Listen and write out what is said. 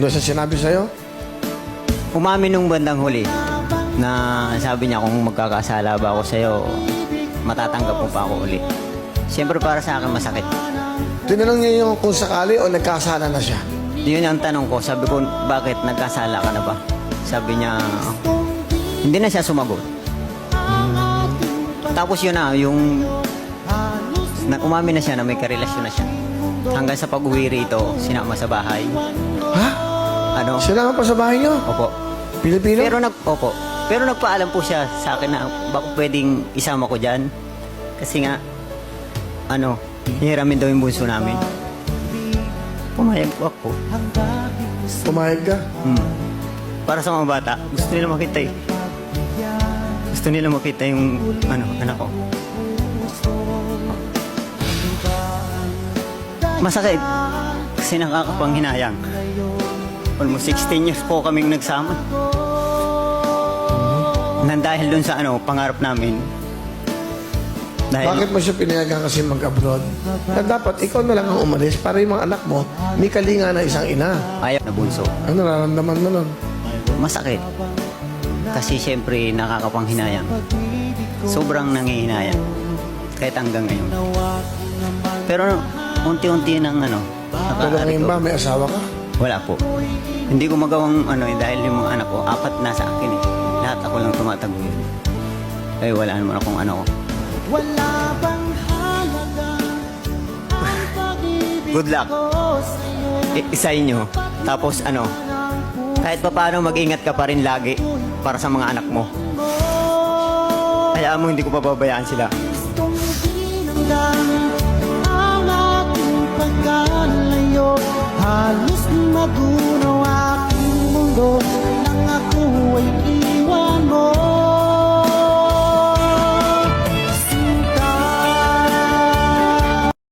Ano siya sinabi sa'yo? Umamin nung bandang huli na sabi niya kung magkakasala ba ako sa'yo, matatanggap mo pa ako uli. Siyempre para sa akin masakit. Tinanong niya yung kung sakali o nagkasala na siya. Yun ang tanong ko. Sabi ko, bakit nagkasala ka na ba? Sabi niya, hindi na siya sumagot. Tapos yun na, yung na umamin na siya na may karelasyon na siya. Hanggang sa pag-uwi rito, sinama sa bahay. Ha? Ano? Sinama pa sa bahay niyo? Opo. Pilipino? Pero nag opo. Pero nagpaalam po siya sa akin na baka pwedeng isama ko diyan. Kasi nga ano, hihiramin daw yung bunso namin. Pumayag po ako. Pumayag ka? Hmm. Para sa mga bata, gusto nila makita eh. Gusto nila makita yung ano, anak ko. Masakit. Kasi nakakapanghinayang. Almost 16 years po kaming nagsama. Nang dahil dun sa ano, pangarap namin. Dahil, Bakit mo siya pinayagan kasi mag-abroad? Na dapat ikaw na lang ang umalis para yung mga anak mo may kalinga na isang ina. ayaw na bunso. Ano nararamdaman mo nun? Masakit. Kasi siyempre nakakapanghinayang. Sobrang nangihinayang. Kahit hanggang ngayon. Pero unti-unti nang ano, Pero nakaari ngayon ba may asawa ka? Wala po. Hindi ko magawang ano eh, dahil yung mga anak ko, apat na sa akin eh. Lahat ako lang tumataguyod. Eh wala naman akong ano ko. Wala bang halaga ang pag-ibig Good luck. I- isa inyo. Tapos ano, kahit pa paano mag-ingat ka pa rin lagi para sa mga anak mo. Kaya mo hindi ko pababayaan sila. Gustong Halos magunaw aking mundo. Nang ako